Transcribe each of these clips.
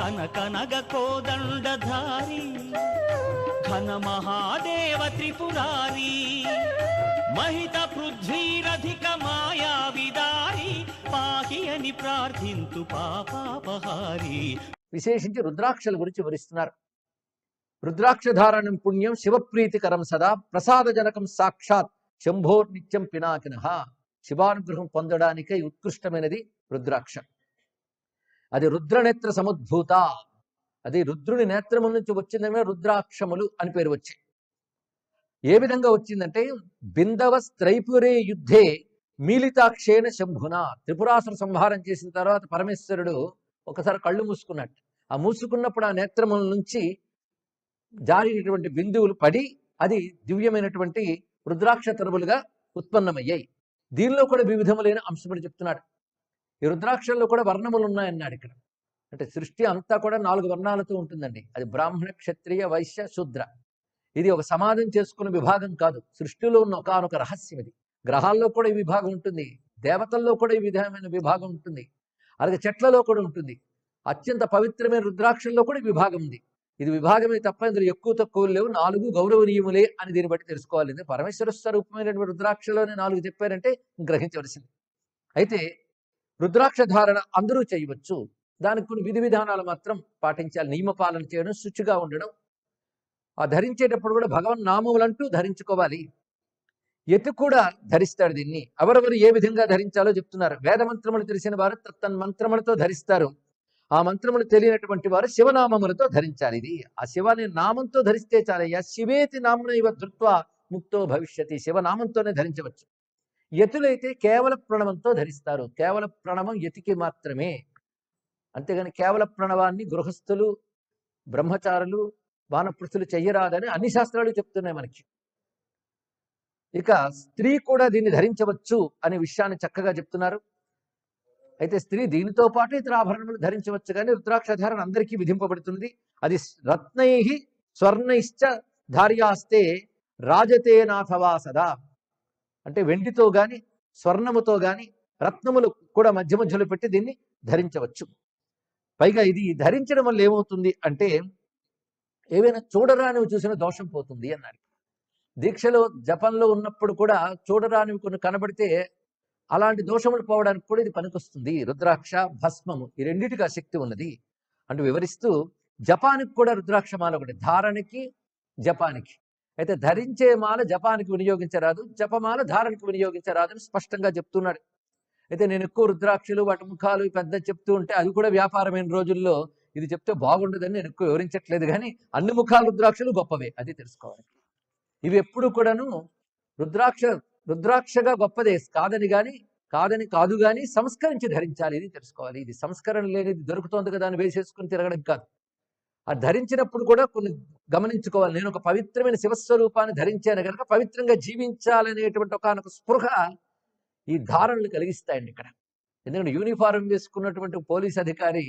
కనకనగ కోదండధారి ఘన మహాదేవ త్రిపురారి మహిత పృథ్వీరధిక మాయా విదారి పాహి అని ప్రార్థింతు పాపాపహారి. విశేషించి రుద్రాక్షల గురించి వివరిస్తున్నారు. రుద్రాక్షధారణం పుణ్యం శివప్రీతికరం సదా ప్రసాదజనకం సాక్షాత్ శంభోర్ నిత్యం పినాకిన శివానుగ్రహం పొందడానికై ఉత్కృష్టమైనది రుద్రాక్ష. అది రుద్రనేత్ర సముద్భూత. అది రుద్రుని నేత్రముల నుంచి వచ్చిందనే రుద్రాక్షములు అని పేరు వచ్చాయి ఏ విధంగా వచ్చిందంటే బిందవ స్త్రైపురే యుద్ధే మీలితాక్షేణ శంభున. త్రిపురాసుర సంహారం చేసిన తర్వాత పరమేశ్వరుడు ఒకసారి కళ్ళు మూసుకున్నట్టు ఆ మూసుకున్నప్పుడు ఆ నేత్రముల నుంచి జారినటువంటి బిందువులు పడి అది దివ్యమైనటువంటి రుద్రాక్ష తరువులుగా ఉత్పన్నమయ్యాయి. దీనిలో కూడా వివిధములైన అంశములు చెప్తున్నాడు. ఈ రుద్రాక్షల్లో కూడా వర్ణములు ఉన్నాయన్నాడు ఇక్కడ. అంటే సృష్టి అంతా కూడా నాలుగు వర్ణాలతో ఉంటుందండి. అది బ్రాహ్మణ క్షత్రియ వైశ్య శూద్ర. ఇది ఒక సమాధం చేసుకున్న విభాగం కాదు. సృష్టిలో ఉన్న ఒకనొక రహస్యం ఇది. గ్రహాల్లో కూడా ఈ విభాగం ఉంటుంది. దేవతల్లో కూడా ఈ విధమైన విభాగం ఉంటుంది. అలాగే చెట్లలో కూడా ఉంటుంది. అత్యంత పవిత్రమైన రుద్రాక్షల్లో కూడా ఈ విభాగం ఉంది. ఇది విభాగమే తప్ప ఇందులో ఎక్కువ తక్కువ లేవు. నాలుగు గౌరవనీయములే అని దీన్ని బట్టి తెలుసుకోవాలి. పరమేశ్వర స్వరూపమైనటువంటి రుద్రాక్షలోనే నాలుగు చెప్పారంటే గ్రహించవలసింది. అయితే రుద్రాక్ష ధారణ అందరూ చేయవచ్చు. దానికి కొన్ని విధి విధానాలు మాత్రం పాటించాలి. నియమపాలన చేయడం శుచిగా ఉండడం. ఆ ధరించేటప్పుడు కూడా భగవన్ నామములంటూ ధరించుకోవాలి. ఎత్తు కూడా ధరిస్తాడు దీన్ని. ఎవరెవరు ఏ విధంగా ధరించాలో చెప్తున్నారు. వేద మంత్రములు తెలిసిన వారు తత్తన్ మంత్రములతో ధరిస్తారు. ఆ మంత్రములు తెలియనటువంటి వారు శివనామములతో ధరించాలి ఇది. ఆ శివాని నామంతో ధరిస్తే చాలయ్యా. శివేతి నామన ఇవ ధృత్వ ముక్తో భవిష్యతి. శివనామంతోనే ధరించవచ్చు. యతులైతే కేవల ప్రణవంతో ధరిస్తారు కేవల ప్రణవం యతికి మాత్రమే. అంతేగాని కేవల ప్రణవాన్ని గృహస్థులు బ్రహ్మచారులు వానప్రస్థులు చెయ్యరాదని అన్ని శాస్త్రాలు చెప్తున్నాయి మనకి. ఇక స్త్రీ కూడా దీన్ని ధరించవచ్చు అనే విషయాన్ని చక్కగా చెప్తున్నారు. అయితే స్త్రీ దీనితో పాటు ఇతర ఆభరణములు ధరించవచ్చు కానీ రుద్రాక్షధారణ అందరికీ విధింపబడుతుంది అది రత్నై స్వర్ణైశ్చ ధార్యాస్తే రాజతే నాథవా సదా. అంటే వెండితో గాని స్వర్ణముతో గాని రత్నములు కూడా మధ్య మధ్యలో పెట్టి దీన్ని ధరించవచ్చు. పైగా ఇది ధరించడం వల్ల ఏమవుతుంది అంటే ఏవైనా చూడరానివి చూసిన దోషం పోతుంది అన్నాడు దీక్షలో జపంలో ఉన్నప్పుడు కూడా చూడరానివి కొన్ని కనబడితే అలాంటి దోషములు పోవడానికి కూడా ఇది పనికొస్తుంది. రుద్రాక్ష భస్మము ఈ రెండింటికి ఆ శక్తి ఉన్నది. అంటూ వివరిస్తూ జపానికి కూడా రుద్రాక్ష మాల ఒకటి ధారణకి జపానికి. అయితే ధరించే మాల జపానికి వినియోగించరాదు జపమాల ధారణకు వినియోగించరాదు అని స్పష్టంగా చెప్తున్నాడు. అయితే నేను ఎక్కువ రుద్రాక్షలు వాటి ముఖాలు పెద్ద చెప్తూ ఉంటే అది కూడా వ్యాపారమైన రోజుల్లో ఇది చెప్తే బాగుండదని నేను ఎక్కువ వివరించట్లేదు కానీ అన్ని ముఖాలు రుద్రాక్షలు గొప్పవే అది తెలుసుకోవాలి. ఇవి ఎప్పుడు కూడాను రుద్రాక్ష రుద్రాక్షగా గొప్పదే కాదని కానీ కాదని కాదు కానీ సంస్కరించి ధరించాలి ఇది తెలుసుకోవాలి. ఇది సంస్కరణ లేనిది దొరుకుతోంది కదా అని వేసేసుకుని తిరగడం కాదు. ఆ ధరించినప్పుడు కూడా కొన్ని గమనించుకోవాలి. నేను ఒక పవిత్రమైన శివస్వరూపాన్ని ధరించాను కనుక పవిత్రంగా జీవించాలనేటువంటి ఒకనొక స్పృహ ఈ ధారణలు కలిగిస్తాయండి ఇక్కడ. ఎందుకంటే యూనిఫారం వేసుకున్నటువంటి పోలీస్ అధికారి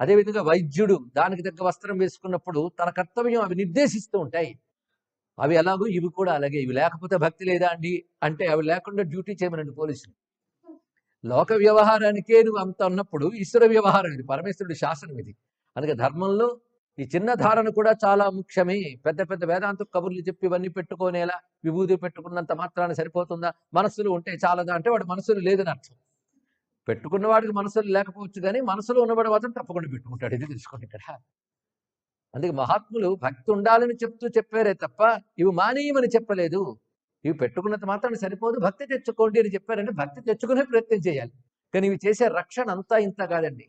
అదేవిధంగా వైద్యుడు దానికి తగ్గ వస్త్రం వేసుకున్నప్పుడు తన కర్తవ్యం అవి నిర్దేశిస్తూ ఉంటాయి. అవి ఎలాగో ఇవి కూడా అలాగే. ఇవి లేకపోతే భక్తి లేదా అండి? అంటే అవి లేకుండా డ్యూటీ చేయమనండి పోలీసులు. లోక వ్యవహారానికే నువ్వు అంత ఉన్నప్పుడు ఈశ్వర వ్యవహారం ఇది. పరమేశ్వరుడి శాసనం ఇది. అందుకే ధర్మంలో ఈ చిన్న ధారణ కూడా చాలా ముఖ్యమే. పెద్ద పెద్ద వేదాంత కబుర్లు చెప్పి ఇవన్నీ పెట్టుకోనేలా విభూతి పెట్టుకున్నంత మాత్రాన సరిపోతుందా? మనసులు ఉంటే చాలదా అంటే వాడు మనసులు లేదని అర్థం. పెట్టుకున్న వాడికి మనసులు లేకపోవచ్చు కానీ మనసులో ఉన్నవాడు మాత్రం తప్పకుండా పెట్టుకుంటాడు. ఇది తెలుసుకోండి ఇక్కడ అందుకే మహాత్ములు భక్తి ఉండాలని చెప్తూ చెప్పారే తప్ప ఇవి మానేయమని చెప్పలేదు. ఇవి పెట్టుకున్నంత మాత్రాన్ని సరిపోదు. భక్తి తెచ్చుకోండి అని చెప్పారంటే భక్తి తెచ్చుకునే ప్రయత్నం చేయాలి. కానీ ఇవి చేసే రక్షణ అంతా ఇంత కాదండి.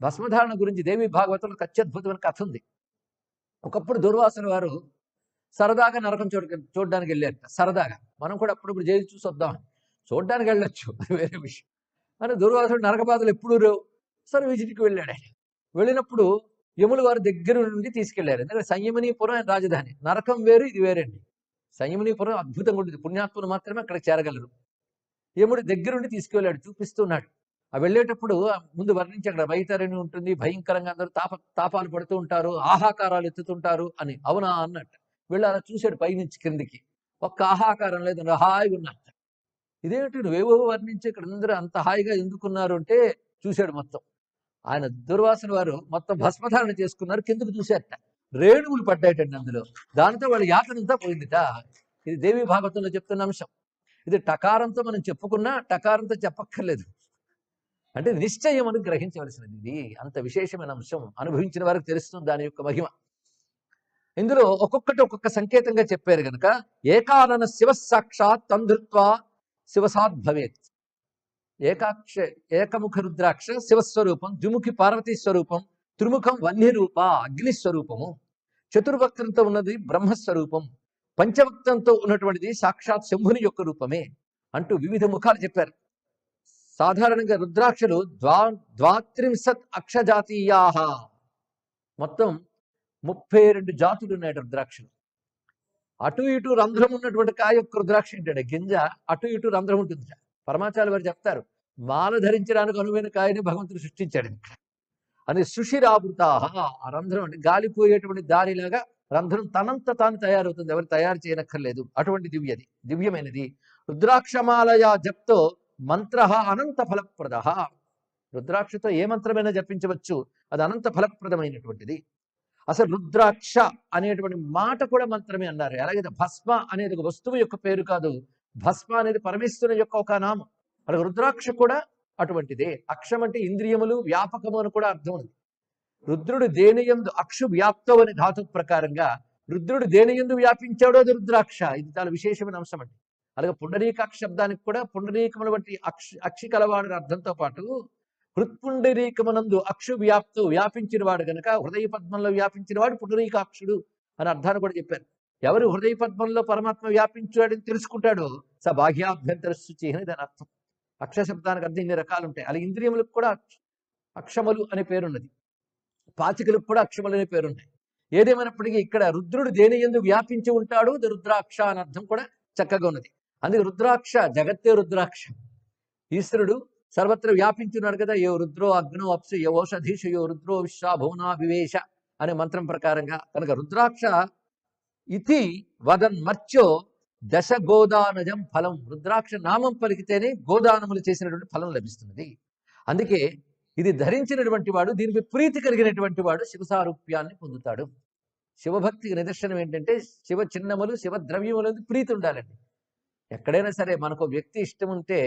భస్మధారణ గురించి దేవి భాగవతంలో అత్యద్భుతమైన కథ ఉంది. ఒకప్పుడు దుర్వాసన వారు సరదాగా నరకం చూడ చూడడానికి వెళ్ళారట. సరదాగా. మనం కూడా అప్పుడప్పుడు జైలు చూసి వద్దాం చూడడానికి వెళ్ళొచ్చు. అది వేరే విషయం. అని దుర్వాసుడు నరకబాధలు ఎప్పుడు సరే విజిట్కి వెళ్ళాడు ఆయన. వెళ్ళినప్పుడు యములు వారి దగ్గర నుండి తీసుకెళ్ళారు. ఎందుకంటే సంయమనీపురం అని రాజధాని. నరకం వేరు ఇది వేరండి. సంయమనీపురం అద్భుతంగా ఉంటుంది. పుణ్యాత్ములు మాత్రమే అక్కడ చేరగలరు. యముడి దగ్గరుండి తీసుకెళ్ళాడు. చూపిస్తున్నాడు ఆ వెళ్ళేటప్పుడు ముందు వర్ణించి అక్కడ వైతరిణి ఉంటుంది భయంకరంగా అందరూ తాప తాపాలు పడుతూ ఉంటారు ఆహాకారాలు ఎత్తుతుంటారు అని. అవునా అన్నట్టు. వీళ్ళు అలా చూశాడు పైనుంచి క్రిందికి. ఒక్క ఆహాకారం లేదు హాయిగా ఉన్నట్టు ఇదేమిటి నువ్వేవో వర్ణించి ఇక్కడ అందరూ అంత హాయిగా ఎందుకున్నారు అంటే చూశాడు మొత్తం. ఆయన దుర్వాసన వారు మొత్తం భస్మధారణ చేసుకున్నారు కిందకు చూశారట రేణువులు పడ్డాయటండి అందులో. దానితో వాళ్ళ యాతనంతా పోయిందిట. ఇది దేవి భాగవతంలో చెప్తున్న అంశం. ఇది టకారంతో మనం చెప్పుకున్నా టకారంతో చెప్పక్కర్లేదు. అంటే నిశ్చయం అని గ్రహించవలసినది ఇది. అంత విశేషమైన అంశం అనుభవించిన వారికి తెలుస్తుంది దాని యొక్క మహిమ. ఇందులో ఒక్కొక్కటి ఒక్కొక్క సంకేతంగా చెప్పారు కనుక ఏకానన శివ సాక్షాత్ తంధృత్వ శివసాత్ భవేత్. ఏకాక్ష ఏకముఖ రుద్రాక్ష శివస్వరూపం ద్విముఖి పార్వతీ స్వరూపం త్రిముఖం వన్య రూప అగ్ని స్వరూపము. ఉన్నది బ్రహ్మస్వరూపం పంచవక్తంతో ఉన్నటువంటిది సాక్షాత్ శంభుని యొక్క రూపమే అంటూ వివిధ ముఖాలు చెప్పారు. సాధారణంగా రుద్రాక్షలు ద్వా ద్వాత్రింశత్ అక్షజాతీయా మొత్తం ముప్పై రెండు జాతులు ఉన్నాయి రుద్రాక్షలు. అటు ఇటు రంధ్రం ఉన్నటువంటి కాయ యొక్క రుద్రాక్ష ఏంటంటే గింజ అటు ఇటు రంధ్రం ఉంటుంది. పరమాచార్య వారు చెప్తారు మాల ధరించడానికి అనువైన కాయని భగవంతుడు సృష్టించాడు ఇక్కడ. అది సుషిరావృత ఆ రంధ్రం అంటే గాలిపోయేటువంటి దారిలాగా రంధ్రం తనంత తాను తయారవుతుంది. ఎవరు తయారు చేయనక్కర్లేదు. అటువంటి దివ్యది. దివ్యమైనది. రుద్రాక్షమాలయ జప్తో మంత్ర అనంత ఫలప్రద రుద్రాక్షతో ఏ మంత్రమైనా జపించవచ్చు. అది అనంత ఫలప్రదమైనటువంటిది అసలు రుద్రాక్ష అనేటువంటి మాట కూడా మంత్రమే అన్నారు. ఎలాగైతే భస్మ అనేది ఒక వస్తువు యొక్క పేరు కాదు. భస్మ అనేది పరమేశ్వరుని యొక్క ఒక నామం. అలాగే రుద్రాక్ష కూడా అటువంటిదే. అక్షం అంటే ఇంద్రియములు వ్యాపకము అని కూడా అర్థం ఉంది రుద్రుడు దేనియందు అక్షు వ్యాప్తం అనే ధాతు ప్రకారంగా రుద్రుడు దేనియందు వ్యాపించాడో అది రుద్రాక్ష. ఇది చాలా విశేషమైన అంశం అండి. అలాగే పుండరీకాక్ష శబ్దానికి కూడా పుండరీకముల వంటి అక్ష అక్షి కలవాడు అర్థంతో పాటు హృత్పుండరీకమునందు అక్షు వ్యాప్తు వ్యాపించిన వాడు గనక హృదయ పద్మంలో వ్యాపించిన వాడు పుండరీకాక్షుడు అని అర్థాన్ని కూడా చెప్పారు. ఎవరు హృదయ పద్మంలో పరమాత్మ వ్యాపించాడని తెలుసుకుంటాడో స బాహ్యాభ్యంతర శుచి అని దాని అర్థం. అక్ష శబ్దానికి అర్థం ఇన్ని రకాలు ఉంటాయి అలాగే ఇంద్రియములకు కూడా అక్షములు అనే పేరున్నది. పాచికలకు కూడా అక్షములు అనే పేరున్నాయి. ఏదేమైనప్పటికీ ఇక్కడ రుద్రుడు దేని ఎందుకు వ్యాపించి ఉంటాడు రుద్రాక్ష అని అర్థం కూడా చక్కగా ఉన్నది. అందుకే రుద్రాక్ష జగత్తే రుద్రాక్ష. ఈశ్వరుడు సర్వత్ర వ్యాపించున్నాడు కదా యో రుద్రో అగ్నో అప్సు ఏ ఓషధీష యో రుద్రో విశ్వ అనే మంత్రం ప్రకారంగా కనుక రుద్రాక్ష ఇతి వదన్ మర్చో దశ గోదానజం ఫలం. రుద్రాక్ష నామం పలికితేనే గోదానములు చేసినటువంటి ఫలం లభిస్తున్నది. అందుకే ఇది ధరించినటువంటి వాడు దీనికి ప్రీతి కలిగినటువంటి వాడు శివసారూప్యాన్ని పొందుతాడు. శివభక్తికి నిదర్శనం ఏంటంటే శివ చిన్నములు శివ ద్రవ్యములు ప్రీతి ఉండాలండి. ఎక్కడైనా సరే మనకు వ్యక్తి ఇష్టం ఉంటే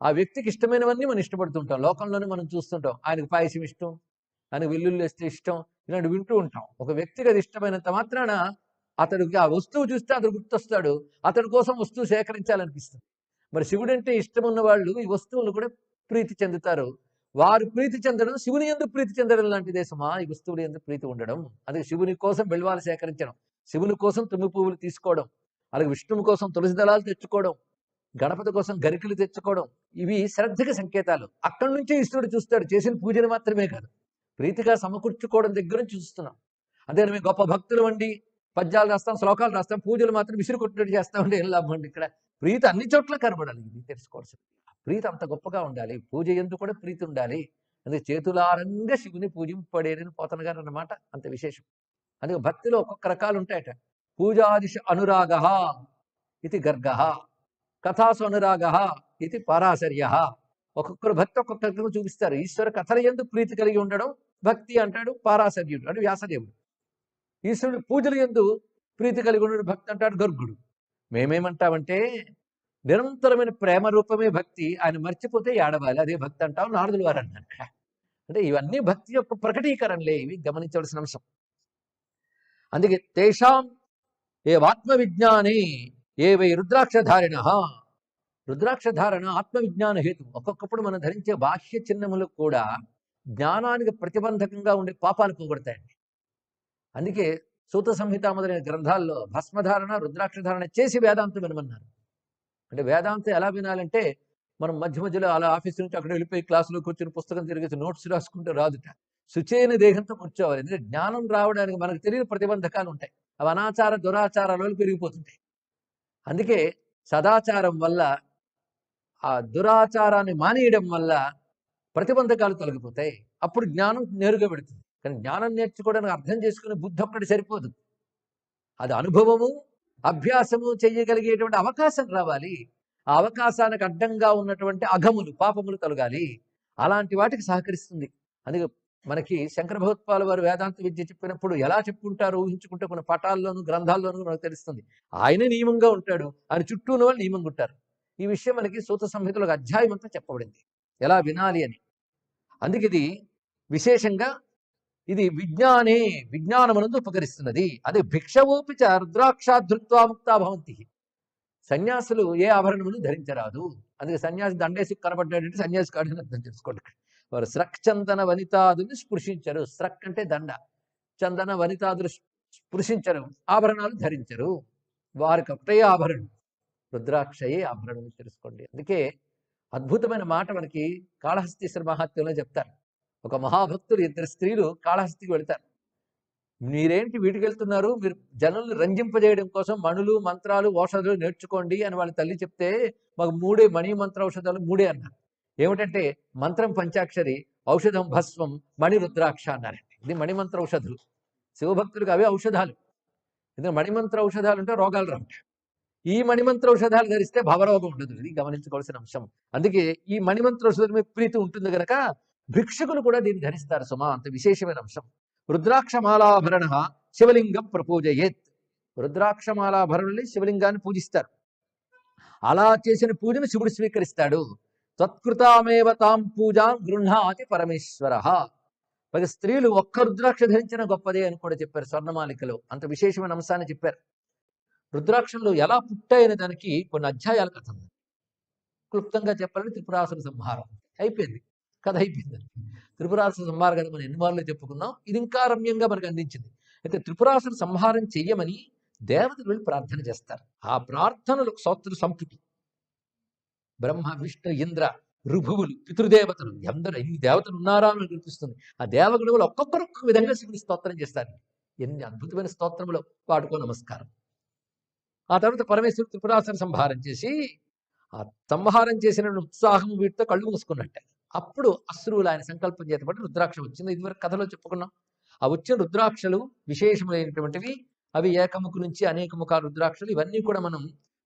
ఆ వ్యక్తికి ఇష్టమైనవన్నీ మనం ఇష్టపడుతుంటాం. లోకంలోనే మనం చూస్తుంటాం. ఆయనకు పాయసం ఇష్టం ఆయనకు వెల్లుల్లి వేస్తే ఇష్టం ఇలాంటి వింటూ ఉంటాం. ఒక వ్యక్తికి అది ఇష్టమైనంత మాత్రాన అతడికి ఆ వస్తువు చూస్తే అతడు గుర్తొస్తాడు. అతడి కోసం వస్తువు సేకరించాలనిపిస్తుంది. మరి శివుడు అంటే ఇష్టం ఉన్న వాళ్ళు ఈ వస్తువులు కూడా ప్రీతి చెందుతారు. వారు ప్రీతి చెందడం శివుని ఎందుకు ప్రీతి చెందడం లాంటిదే సుమా ఈ వస్తువులు ఎందుకు ప్రీతి ఉండడం. అదే శివుని కోసం బెల్వాలు సేకరించడం శివుని కోసం తుమ్మి పువ్వులు తీసుకోవడం అలాగే విష్ణువు కోసం తులసి దళాలు తెచ్చుకోవడం గణపతి కోసం గరికలు తెచ్చుకోవడం ఇవి శ్రద్ధకి సంకేతాలు. అక్కడి నుంచే ఈశ్వరుడు చూస్తాడు. చేసిన పూజలు మాత్రమే కాదు. ప్రీతిగా సమకూర్చుకోవడం దగ్గర నుంచి చూస్తున్నాం. అదే మేము గొప్ప భక్తులు అండి. పద్యాలు రాస్తాం శ్లోకాలు రాస్తాం పూజలు మాత్రం విసిరు కొట్టినట్టు చేస్తామంటే ఏం లాభం అండి ఇక్కడ? ప్రీతి అన్ని చోట్ల కనబడాలి ఇది తెలుసుకోవాల్సింది ప్రీతి అంత గొప్పగా ఉండాలి. పూజ ఎందుకు కూడా ప్రీతి ఉండాలి. అందుకే చేతులారంగా శివుని పూజింపడేనని పోతన గారు అన్నమాట. అంత విశేషం. అందుకే భక్తిలో ఒక్కొక్క రకాలు ఉంటాయట. పూజాదిశ అనురాగ ఇది గర్గ కథాసు అనురాగ ఇది పారాశర్య. ఒక్కొక్కరు భక్తి ఒక్కొక్కరు చూపిస్తారు. ఈశ్వర కథల ఎందు ప్రీతి కలిగి ఉండడం భక్తి అంటాడు పారాశర్యుడు అంటే వ్యాసదేవుడు. ఈశ్వరుడు పూజల ఎందు ప్రీతి కలిగి ఉండడం భక్తి అంటాడు గర్గుడు. మేమేమంటామంటే నిరంతరమైన ప్రేమ రూపమే భక్తి ఆయన మర్చిపోతే ఏడవాలి అదే భక్తి అంటాం నారదులు వారు అన్నారు. అంటే ఇవన్నీ భక్తి యొక్క ప్రకటీకరణలే ఇవి గమనించవలసిన అంశం. అందుకే తేషాం ఏ ఆత్మ విజ్ఞానే ఏ వై రుద్రాక్షధారిణ. రుద్రాక్షధారణ ఆత్మవిజ్ఞాన హేతు. ఒక్కొక్కప్పుడు మనం ధరించే బాహ్య చిహ్నములకు కూడా జ్ఞానానికి ప్రతిబంధకంగా ఉండే పాపాలు పోగొడతాయండి. అందుకే సూత సంహిత మొదలైన గ్రంథాల్లో భస్మధారణ రుద్రాక్షధారణ చేసి వేదాంతం వినమన్నారు. అంటే వేదాంతం ఎలా వినాలంటే మనం మధ్య మధ్యలో అలా ఆఫీస్ నుంచి అక్కడ వెళ్ళిపోయి క్లాసులో కూర్చొని పుస్తకం తిరిగేసి నోట్స్ రాసుకుంటే రాదుట. శుచైన దేహంతో కూర్చోవాలి. ఎందుకంటే జ్ఞానం రావడానికి మనకు తెలియని ప్రతిబంధకాలు ఉంటాయి. అవి అనాచార దురాచారాలు పెరిగిపోతుంటాయి. అందుకే సదాచారం వల్ల ఆ దురాచారాన్ని మానేయడం వల్ల ప్రతిబంధకాలు తొలగిపోతాయి. అప్పుడు జ్ఞానం నేరుగా పెడుతుంది. కానీ జ్ఞానం నేర్చుకోవడానికి అర్థం చేసుకునే బుద్ధి ఒక్కటి సరిపోదు. అది అనుభవము అభ్యాసము చేయగలిగేటువంటి అవకాశం రావాలి. ఆ అవకాశానికి అడ్డంగా ఉన్నటువంటి అఘములు పాపములు తొలగాలి. అలాంటి వాటికి సహకరిస్తుంది. అందుకే మనకి శంకర భగవత్పాల వారు వేదాంత విద్య చెప్పినప్పుడు ఎలా చెప్పుకుంటారు ఊహించుకుంటే మన పటాల్లోనూ గ్రంథాల్లోనూ మనకు తెలుస్తుంది. ఆయన నియమంగా ఉంటాడు. ఆయన చుట్టూ ఉన్న వాళ్ళు నియమంగా ఉంటారు. ఈ విషయం మనకి సూత సంహితలో అధ్యాయం అంతా చెప్పబడింది. ఎలా వినాలి అని. అందుకే ఇది విశేషంగా ఇది విజ్ఞానే విజ్ఞానమునందు ఉపకరిస్తున్నది. అదే భిక్షవోపిచ రుద్రాక్షాధృత్వా ముక్తా భవంతి. సన్యాసులు ఏ ఆభరణమును ధరించరాదు. అందుకే సన్యాసి దండేసి కనబడ్డాడంటే సన్యాసి కాడని అర్థం చేసుకోండి. వారు స్రక్ చందన వనితాదుని స్పృశించరు. స్రక్ అంటే దండ. చందన వనితాదులు స్పృశించరు. ఆభరణాలు ధరించరు. వారి ఒకటే ఆభరణం. రుద్రాక్షయే ఆభరణం తెలుసుకోండి. అందుకే అద్భుతమైన మాట మనకి కాళహస్తీశ్వర మహాత్యంలో చెప్తారు. ఒక మహాభక్తులు ఇద్దరు స్త్రీలు కాళహస్తికి వెళ్తారు. మీరేంటి వీటికి వెళ్తున్నారు? మీరు జనులు రంజింపజేయడం కోసం మణులు మంత్రాలు ఔషధాలు నేర్చుకోండి అని వాళ్ళ తల్లి చెప్తే మాకు మూడే మణి మంత్ర ఔషధాలు మూడే అన్నారు. ఏమిటంటే మంత్రం పంచాక్షరి ఔషధం భస్వం మణి రుద్రాక్ష అన్నారండి. ఇది మణిమంత్ర ఔషధులు. శివభక్తులకు అవే ఔషధాలు. ఎందుకంటే మణిమంత్ర ఔషధాలు ఉంటే రోగాలు రావు. ఈ మణిమంత్ర ఔషధాలు ధరిస్తే భవరోగం ఉండదు. ఇది గమనించుకోవాల్సిన అంశం. అందుకే ఈ మణిమంత్ర ఔషధం మీద ప్రీతి ఉంటుంది గనక భిక్షకులు కూడా దీన్ని ధరిస్తారు సుమా. అంత విశేషమైన అంశం. రుద్రాక్షమాలాభరణ శివలింగం ప్రపూజయేత్. రుద్రాక్షమాలాభరణుల్ని శివలింగాన్ని పూజిస్తారు. అలా చేసిన పూజను శివుడు స్వీకరిస్తాడు. తత్కృతామేవ తాం పూజాం గృహాతి పరమేశ్వర. పది స్త్రీలు ఒక్క రుద్రాక్ష ధరించిన గొప్పదే అని కూడా చెప్పారు స్వర్ణమాలికలో. అంత విశేషమైన అంశాన్ని చెప్పారు. రుద్రాక్షంలో ఎలా పుట్టాయనే దానికి కొన్ని అధ్యాయాల కథ ఉంది క్లుప్తంగా చెప్పాలంటే త్రిపురాసుర సంహారం. అయిపోయింది. కథ అయిపోయింది త్రిపురాసుర సంహారం కదా మనం ఎన్నిమార్లు చెప్పుకున్నాం? ఇది ఇంకా రమ్యంగా మనకు అందించింది. అయితే త్రిపురాసుర సంహారం చెయ్యమని దేవతలు వెళ్ళి ప్రార్థన చేస్తారు. ఆ ప్రార్థనలు సోత్ర సంపుటి. బ్రహ్మ విష్ణు ఇంద్ర రుభువులు పితృదేవతలు ఎందరు ఎన్ని దేవతలు ఉన్నారా అని కనిపిస్తుంది ఆ దేవగుణములు ఒక్కొక్కరు ఒక్కొక్క విధంగా శివుని స్తోత్రం చేస్తారు. ఎన్ని అద్భుతమైన స్తోత్రములు వాడుకో నమస్కారం. ఆ తర్వాత పరమేశ్వరుడు త్రిపురాసన సంహారం చేసి ఆ సంహారం చేసిన ఉత్సాహం వీటితో కళ్ళు మూసుకున్నట్ట. అప్పుడు అశ్రువులు ఆయన సంకల్పం చేతబట్టి రుద్రాక్ష వచ్చింది. ఇదివరకు కథలో చెప్పుకున్నాం. ఆ వచ్చిన రుద్రాక్షలు విశేషమైనటువంటివి అవి ఏకముఖు నుంచి అనేక ముఖ రుద్రాక్షలు ఇవన్నీ కూడా మనం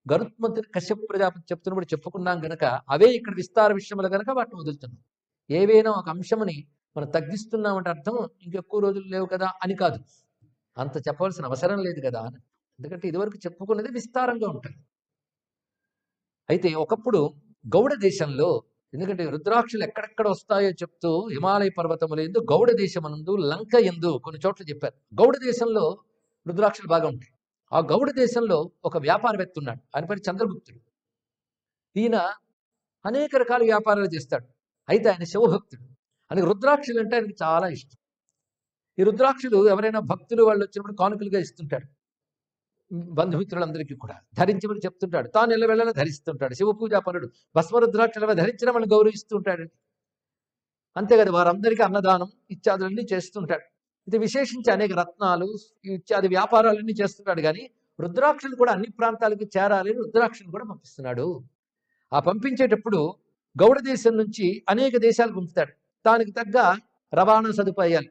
గరుత్మంతుని కశ్యప ప్రజాపతి చెప్తున్నప్పుడు చెప్పుకున్నాం గనక అవే ఇక్కడ విస్తార విషయములు గనక వాటిని వదులుతున్నాం. ఏవైనా ఒక అంశముని మనం తగ్గిస్తున్నామంటే అర్థం ఇంకెక్కువ రోజులు లేవు కదా అని కాదు. అంత చెప్పవలసిన అవసరం లేదు కదా అని. ఎందుకంటే ఇదివరకు చెప్పుకున్నది విస్తారంగా ఉంటుంది. అయితే ఒకప్పుడు గౌడ దేశంలో ఎందుకంటే రుద్రాక్షలు ఎక్కడెక్కడ వస్తాయో చెప్తూ హిమాలయ పర్వతముల ఎందు గౌడ దేశమనందు లంక ఎందు కొన్ని చోట్ల చెప్పారు. గౌడ దేశంలో రుద్రాక్షలు బాగా ఉంటాయి. ఆ గౌడ దేశంలో ఒక వ్యాపారవేత్త ఉన్నాడు. ఆయన పేరు చంద్రగుప్తుడు. ఈయన అనేక రకాల వ్యాపారాలు చేస్తాడు. అయితే ఆయన శివభక్తుడు. అని రుద్రాక్షలు అంటే ఆయనకు చాలా ఇష్టం. ఈ రుద్రాక్షలు ఎవరైనా భక్తులు వాళ్ళు వచ్చినప్పుడు కానుకలుగా ఇస్తుంటాడు బంధుమిత్రులందరికీ కూడా. ధరించమని చెప్తుంటాడు. తాను ఎల్లవెళ్ళలా ధరిస్తుంటాడు. శివ పూజా పనుడు భస్మరుద్రాక్షల ధరించడం మనం గౌరవిస్తుంటాడు అంతేకాదు అంతే కదా వారందరికీ అన్నదానం ఇత్యాదులన్నీ చేస్తుంటాడు ఇది విశేషించి అనేక రత్నాలు ఇత్యాది వ్యాపారాలన్నీ చేస్తున్నాడు కానీ రుద్రాక్షను కూడా అన్ని ప్రాంతాలకు చేరాలి అని కూడా పంపిస్తున్నాడు. ఆ పంపించేటప్పుడు గౌడ దేశం నుంచి అనేక దేశాలు పంపుతాడు. దానికి తగ్గ రవాణా సదుపాయాలు.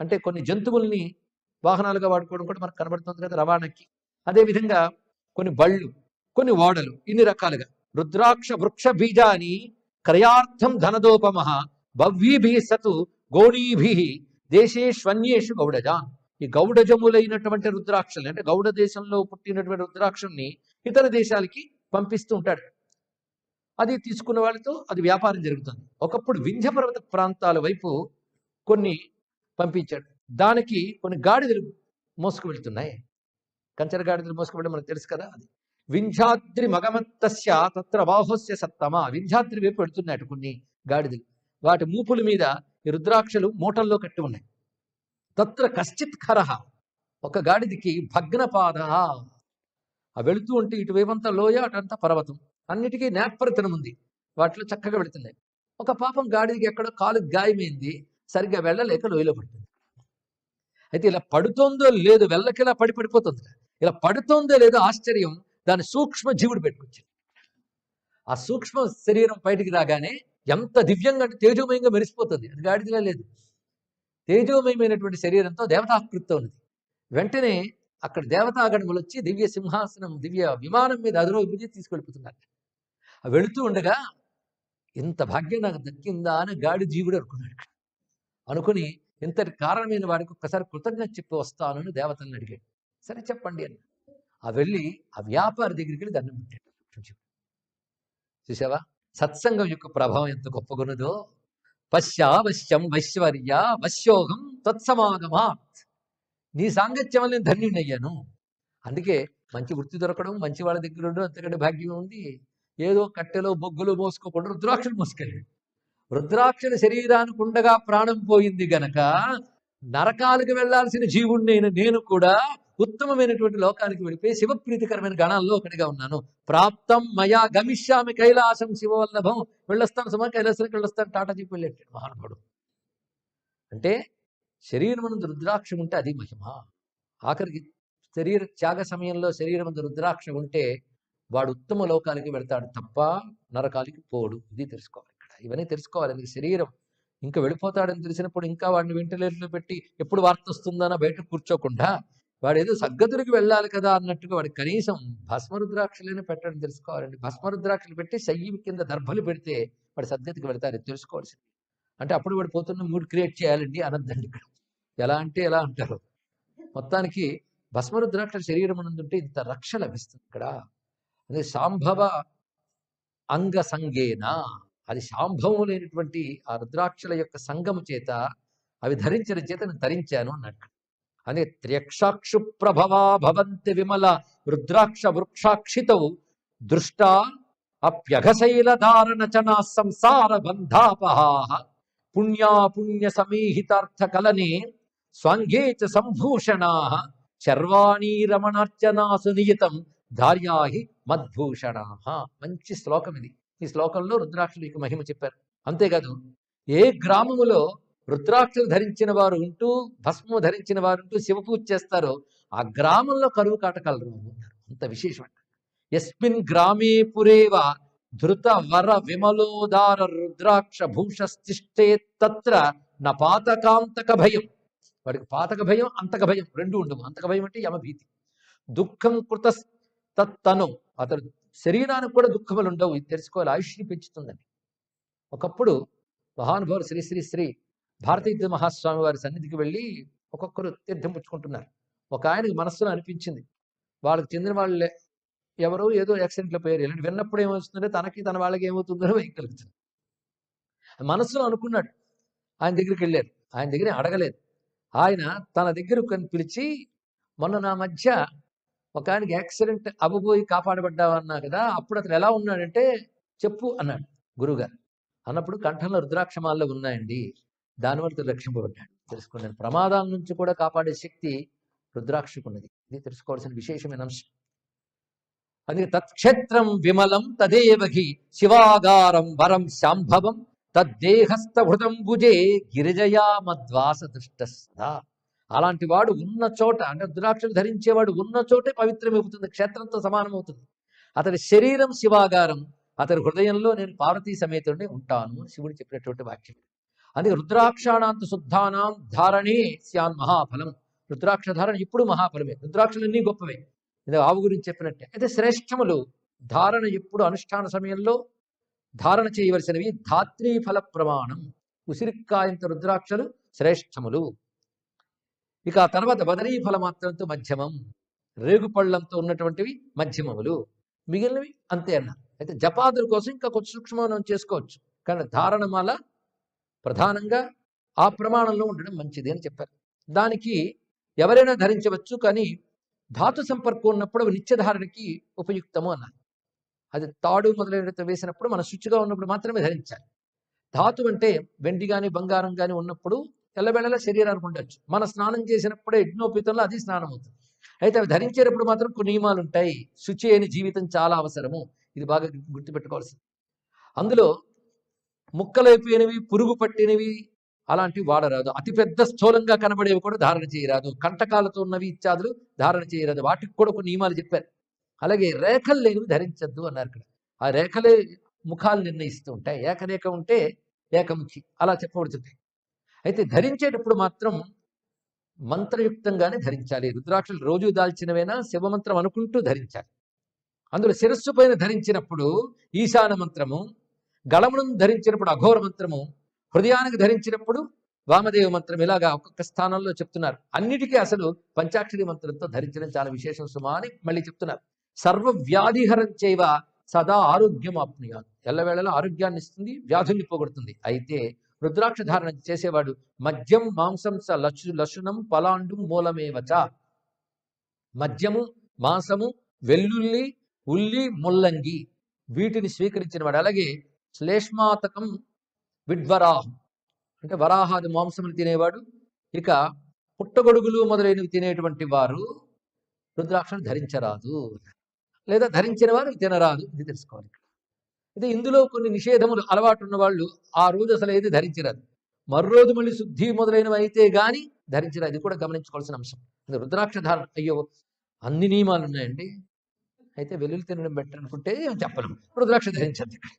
అంటే కొన్ని జంతువుల్ని వాహనాలుగా వాడుకోవడం కూడా మనకు కనబడుతుంది కదా రవాణాకి. అదేవిధంగా కొన్ని బళ్ళు కొన్ని ఓడలు ఇన్ని రకాలుగా. రుద్రాక్ష వృక్ష బీజాని క్రయార్థం ధనదోపమ భవ్యీభి సతు గౌడీభి దేశేష్వన్యేషు గౌడజాన్ ఈ గౌడజములైనటువంటి రుద్రాక్షల్ని అంటే గౌడ దేశంలో పుట్టినటువంటి రుద్రాక్షల్ని ఇతర దేశాలకి పంపిస్తూ ఉంటాడు. అది తీసుకున్న వాళ్ళతో అది వ్యాపారం జరుగుతుంది. ఒకప్పుడు వింధ్య పర్వత ప్రాంతాల వైపు కొన్ని పంపించాడు. దానికి కొన్ని గాడిదలు మోసుకు వెళ్తున్నాయి. కంచర గాడిదలు మోసుకు వెళ్ళడం మనకు తెలుసు కదా అది. వింధ్యాద్రి మగమత్తస్య తత్ర బాహుస్య సత్తమ. వింధ్యాద్రి వైపు పెడుతున్నాడు కొన్ని గాడిదలు. వాటి మూపుల మీద ఈ రుద్రాక్షలు మూటల్లో కట్టి ఉన్నాయి. తత్ర కశ్చిత్ ఖరహ ఒక గాడిదికి భగ్నపాద. ఆ వెళుతూ ఉంటే ఇటువైపంతా లోయ అటంతా పర్వతం. అన్నిటికీ నేపరితనం ఉంది. వాటిలో చక్కగా వెళుతున్నాయి. ఒక పాపం గాడిదికి ఎక్కడో కాలు గాయమైంది. సరిగ్గా వెళ్ళలేక లోయలో పడుతుంది అయితే ఇలా పడుతోందో లేదు వెళ్ళకిలా పడి పడిపోతుంది. ఇలా పడుతోందో లేదో ఆశ్చర్యం. దాని సూక్ష్మ జీవుడు పెట్టుకొచ్చింది ఆ సూక్ష్మ శరీరం బయటికి రాగానే ఎంత దివ్యంగా అంటే తేజోమయంగా మెరిసిపోతుంది. అది గాడిదిలా లేదు. తేజోమయమైనటువంటి శరీరంతో దేవతాకృతితో ఉన్నది. వెంటనే అక్కడ దేవతాగణములు వచ్చి దివ్య సింహాసనం దివ్య విమానం మీద అధిరోహించి తీసుకెళ్ళిపోతున్నారు. వెళుతూ ఉండగా ఇంత భాగ్యం నాకు దక్కిందా? అని గాడి జీవుడు అనుకున్నాడు అనుకుని ఇంతటి కారణమైన వాడికి ఒక్కసారి కృతజ్ఞత చెప్పి వస్తాను అని దేవతలను అడిగాడు. సరే చెప్పండి అని ఆ వెళ్ళి ఆ వ్యాపారి దగ్గరికి వెళ్ళి దండం పెట్టాడు. చూసావా? సత్సంగం యొక్క ప్రభావం ఎంత గొప్పగున్నదో. పశ్యావశ్యం వైశ్వర్య వశ్యోగం తత్సమాగమాత్ నీ సాంగత్యం వల్ల నేను ధన్యుడయ్యాను అందుకే మంచి వృత్తి దొరకడం మంచి వాళ్ళ దగ్గర ఉండడం అంతకంటే భాగ్యం ఉంది. ఏదో కట్టెలో బొగ్గులు మోసుకోకుండా రుద్రాక్షలు మోసుకెళ్ళాడు రుద్రాక్షల శరీరానికి ఉండగా ప్రాణం పోయింది గనక నరకాలకు వెళ్ళాల్సిన జీవుణ్ణైన నేను కూడా ఉత్తమమైనటువంటి లోకానికి వెళ్ళిపోయి శివప్రీతికరమైన గణాల్లో ఒకటిగా ఉన్నాను. ప్రాప్తం మయా గమిష్యామి కైలాసం శివవల్లభం. వెళ్ళొస్తాను సుమా కైలాసానికి వెళ్ళొస్తాను. టాటా చెప్పి వెళ్ళేటాడు మహానుభావుడు. అంటే శరీరం రుద్రాక్షం ఉంటే అది మహిమ. ఆఖరికి శరీర త్యాగ సమయంలో శరీరం రుద్రాక్ష ఉంటే వాడు ఉత్తమ లోకానికి వెళ్తాడు తప్ప నరకాలకి పోడు. ఇది తెలుసుకోవాలి ఇక్కడ. ఇవన్నీ తెలుసుకోవాలి. ఎందుకు? శరీరం ఇంకా వెళ్ళిపోతాడని తెలిసినప్పుడు ఇంకా వాడిని వెంటిలేటర్లో పెట్టి ఎప్పుడు వార్త వస్తుందన్న బయట కూర్చోకుండా వాడు ఏదో సద్గతుడికి వెళ్ళాలి కదా అన్నట్టుగా వాడు కనీసం భస్మరుద్రాక్షలైనా పెట్టడం తెలుసుకోవాలండి. భస్మరుద్రాక్షలు పెట్టి శయ్యి కింద దర్భలు పెడితే వాడు సద్గతికి వెళ్తారు తెలుసుకోవాల్సింది. అంటే అప్పుడు వాడు పోతున్న మూడ్ క్రియేట్ చేయాలండి అనద్దండి ఇక్కడ. ఎలా అంటే ఎలా అంటారు? మొత్తానికి భస్మరుద్రాక్ష శరీరం ఉంటే ఇంత రక్ష లభిస్తుంది ఇక్కడ. అదే సాంభవ అంగ సంగేనా. అది శాంభవం లేనటువంటి ఆ రుద్రాక్షల యొక్క సంగము చేత అవి ధరించిన చేత నేను ధరించాను అన్నట్టు. అదే త్ర్యక్షాక్షు ప్రభవా భవంతి విమల రుద్రాక్ష వృక్షాక్షితౌ దృష్టా అప్యఘశైల ధారణచనా సంసార బంధాపహాహ పుణ్యాపుణ్య సమీహితార్థ కలనే స్వాంగే చ సంభూషణా శర్వాణీ రమణార్చనాసు నియతం ధార్యాహి మద్భూషణా మంచి శ్లోకం ఇది ఈ శ్లోకంలో రుద్రాక్షులు యొక్క మహిమ చెప్పారు. అంతేకాదు ఏ గ్రామములో రుద్రాక్షలు ధరించిన వారు ఉంటూ భస్మము ధరించిన వారు ఉంటూ శివ పూజ చేస్తారో ఆ గ్రామంలో కరువు కాటకాలు రావు అంత విశేషం. ఎస్మిన్ గ్రామే పురేవ ధృత వర విమలోదార రుద్రాక్ష భూషస్తిష్టే తత్ర న పాతకాంతక భయం. వాడికి పాతక భయం అంతక భయం రెండు ఉండవు. అంతక భయం అంటే యమభీతి. దుఃఖం కృత తత్తను. అతడు శరీరానికి కూడా దుఃఖములు ఉండవు. ఇది తెలుసుకోవాలి. ఆయుష్ని పెంచుతుందని. ఒకప్పుడు మహానుభావులు శ్రీ శ్రీ శ్రీ భారతీయ మహాస్వామి వారి సన్నిధికి వెళ్ళి ఒక్కొక్కరు తీర్థం పుచ్చుకుంటున్నారు. ఒక ఆయనకి మనస్సులో అనిపించింది. వాళ్ళకి చెందిన వాళ్ళే. ఎవరో ఏదో యాక్సిడెంట్లో పోయారు. ఇలాంటి విన్నప్పుడు ఏమవుతుందంటే తనకి తన వాళ్ళకి ఏమవుతుందో భయం కలుగుతుంది. మనసులో అనుకున్నాడు. ఆయన దగ్గరికి వెళ్ళారు. ఆయన దగ్గర అడగలేదు. ఆయన తన దగ్గర పిలిచి మొన్న నా మధ్య ఒక ఆయనకి యాక్సిడెంట్ అవ్వబోయి కాపాడబడ్డావన్నా కదా అప్పుడు అతను ఎలా ఉన్నాడంటే చెప్పు అన్నాడు గురువుగారు. అన్నప్పుడు కంఠంలో రుద్రాక్షమాల్లో ఉన్నాయండి. దానివల్ల రక్షింపబడ్డాడు. తెలుసుకున్నాను ప్రమాదాల నుంచి కూడా కాపాడే శక్తి రుద్రాక్షకున్నది. ఇది తెలుసుకోవాల్సిన విశేషమైన అంశం. అందుకే తత్క్షేత్రం విమలం తదేవహి శివాగారం వరం శాంభవం తద్దేహస్థభృతం భుజే గిరిజయా మద్వాస దుష్ట అలాంటి వాడు ఉన్న చోట అంటే రుద్రాక్షలు ధరించేవాడు ఉన్న చోటే పవిత్రమవుతుంది క్షేత్రంతో సమానమవుతుంది. అతడి శరీరం శివాగారం అతడి హృదయంలో నేను పార్వతీ సమేతుడిని ఉంటాను అని శివుడు చెప్పినటువంటి వాక్యం. అందుకే రుద్రాక్షాణాంత శుద్ధానాం ధారణే స్యాన్ మహాఫలం. రుద్రాక్ష ధారణ ఇప్పుడు మహాఫలమే. రుద్రాక్షలన్నీ గొప్పవే. ఇది ఆవు గురించి చెప్పినట్టే. అయితే శ్రేష్టములు ధారణ ఎప్పుడు అనుష్ఠాన సమయంలో? ధారణ చేయవలసినవి ధాత్రీ ఫల ప్రమాణం. ఉసిరికాయంత రుద్రాక్షలు శ్రేష్టములు. ఇక ఆ తర్వాత బదరీ ఫల మాత్రంతో మధ్యమం. రేగుపళ్ళంతో ఉన్నటువంటివి మధ్యమములు. మిగిలినవి అంతే అన్నారు అయితే జపాదుల కోసం ఇంకా కొంచెం సూక్ష్మం చేసుకోవచ్చు. కానీ ధారణమాల ప్రధానంగా ఆ ప్రమాణంలో ఉండడం మంచిది అని చెప్పారు. దానికి ఎవరైనా ధరించవచ్చు కానీ ధాతు సంపర్కం ఉన్నప్పుడు అవి నిత్యధారణకి ఉపయుక్తము అన్నారు. అది తాడు మొదలైన వేసినప్పుడు మన శుచిగా ఉన్నప్పుడు మాత్రమే ధరించాలి. ధాతు అంటే వెండి కానీ బంగారం కానీ ఉన్నప్పుడు ఎల్లబెళ్ళలా శరీరానికి ఉండొచ్చు. మన స్నానం చేసినప్పుడే యజ్ఞోపీతంలో అది స్నానం అవుతుంది. అయితే అవి ధరించేటప్పుడు మాత్రం కొన్ని నియమాలు ఉంటాయి. శుచి అయిన జీవితం చాలా అవసరము. ఇది బాగా గుర్తుపెట్టుకోవాల్సింది. అందులో ముక్కలైపోయినవి పురుగు పట్టినవి అలాంటివి వాడరాదు. అతిపెద్ద స్థూలంగా కనబడేవి కూడా ధారణ చేయరాదు. కంటకాలతో ఉన్నవి ఇత్యాదులు ధారణ చేయరాదు. వాటికి కూడా కొన్ని నియమాలు చెప్పారు. అలాగే రేఖలు లేనివి ధరించద్దు అన్నారు ఇక్కడ. ఆ రేఖలే ముఖాలు నిర్ణయిస్తూ ఉంటాయి. ఏకరేఖ ఉంటే ఏకముఖి. అలా చెప్పబడుతుంది. అయితే ధరించేటప్పుడు మాత్రం మంత్రయుక్తంగానే ధరించాలి. రుద్రాక్షలు రోజు దాల్చినవైనా? శివమంత్రం అనుకుంటూ ధరించాలి. అందులో శిరస్సు పైన ధరించినప్పుడు ఈశాన మంత్రము గళమును ధరించినప్పుడు అఘోర మంత్రము హృదయానికి ధరించినప్పుడు వామదేవ మంత్రం ఇలాగా ఒక్కొక్క స్థానంలో చెప్తున్నారు. అన్నిటికీ అసలు పంచాక్షరి మంత్రంతో ధరించడం చాలా విశేషం సుమా అని మళ్ళీ చెప్తున్నారు. సర్వ వ్యాధిహరం చేయవ సదా ఆరోగ్యం ఆప్నుయాలు ఎల్లవేళలో ఆరోగ్యాన్ని ఇస్తుంది వ్యాధుల్ని పోగొడుతుంది. అయితే రుద్రాక్ష ధారణ చేసేవాడు మద్యం మాంసం స లక్షు లక్షణం పలాండు మూలమేవచ? మద్యము మాంసము వెల్లుల్లి ఉల్లి ముల్లంగి వీటిని స్వీకరించిన వాడు అలాగే శ్లేష్మాతకం విడ్వరాహం. అంటే వరాహాది మాంసములు తినేవాడు. ఇక పుట్టగొడుగులు మొదలైనవి తినేటువంటి వారు రుద్రాక్షను ధరించరాదు. లేదా ధరించిన వారు తినరాదు ఇది తెలుసుకోవాలి ఇక్కడ. ఇది ఇందులో కొన్ని నిషేధములు అలవాటు ఉన్న వాళ్ళు ఆ రోజు అసలు ఏది ధరించరాదు. మర్రోజు మళ్ళీ శుద్ధి మొదలైనవి అయితే కానీ ధరించరాదు. ఇది కూడా గమనించుకోవాల్సిన అంశం. ఇది రుద్రాక్ష ధారణ అయ్యో అన్ని నియమాలు ఉన్నాయండి. అయితే వెల్లుల్లి తినడం బెటర్ అనుకుంటే చెప్పలేము. రుద్రాక్ష ధరించద్దు ఇక్కడ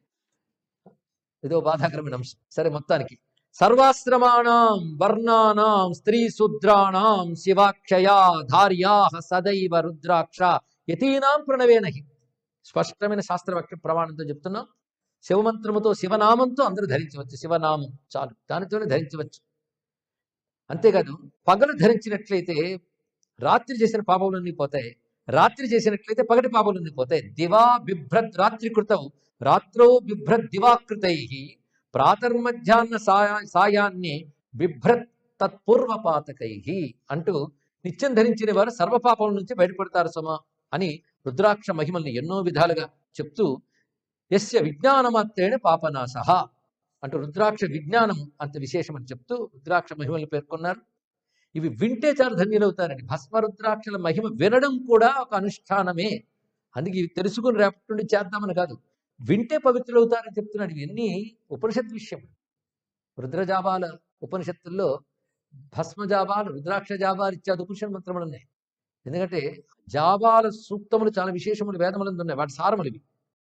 ఇదో బాధాకరమైన అంశం. సరే మొత్తానికి. సర్వాశ్రమాణం వర్ణానాం స్త్రీ శూద్రాణం శివాక్షయా ధార్యా సదైవ రుద్రాక్ష యతీనాం ప్రణవేనహి స్పష్టమైన శాస్త్రవాక్య ప్రమాణంతో చెప్తున్నాం. శివమంత్రముతో శివనామంతో అందరూ ధరించవచ్చు. శివనామం చాలు. దానితోనే ధరించవచ్చు. అంతేకాదు పగలు ధరించినట్లయితే రాత్రి చేసిన పాపములన్నీ పోతాయి. రాత్రి చేసినట్లయితే పగటి పాపములన్నీ పోతాయి. దివా బిభ్రద్ రాత్రి కృతం రాత్రో బిభ్రత్ దివాకృతై ప్రాతర్మధ్యాహ్న సాయా సాయాన్ని బిభ్రత్ తత్పూర్వపాతకై అంటూ నిత్యం ధరించిన వారు సర్వపాపం నుంచి బయటపడతారు సుమ అని రుద్రాక్ష మహిమల్ని ఎన్నో విధాలుగా చెప్తూ యస్య విజ్ఞానమాత్రేణ పాపనాశ అంటూ రుద్రాక్ష విజ్ఞానం అంత విశేషమని చెప్తూ రుద్రాక్ష మహిమల్ని పేర్కొన్నారు. ఇవి వింటే చాలా ధన్యులవుతారండి. భస్మ రుద్రాక్షల మహిమ వినడం కూడా ఒక అనుష్ఠానమే. అందుకే ఇవి తెలుసుకుని రేపటి నుండి చేద్దామని కాదు. వింటే పవిత్రులవుతారని చెప్తున్నాడు ఇవన్నీ ఉపనిషత్ విషయం. రుద్రజాబాల ఉపనిషత్తుల్లో భస్మ జాబాలు రుద్రాక్ష జాబాలు ఇత్యాది ఉపనిషత్ మంత్రములు ఉన్నాయి. ఎందుకంటే జాబాల సూక్తములు చాలా విశేషములు వేదములందు ఉన్నాయి వాటి సారములు ఇవి.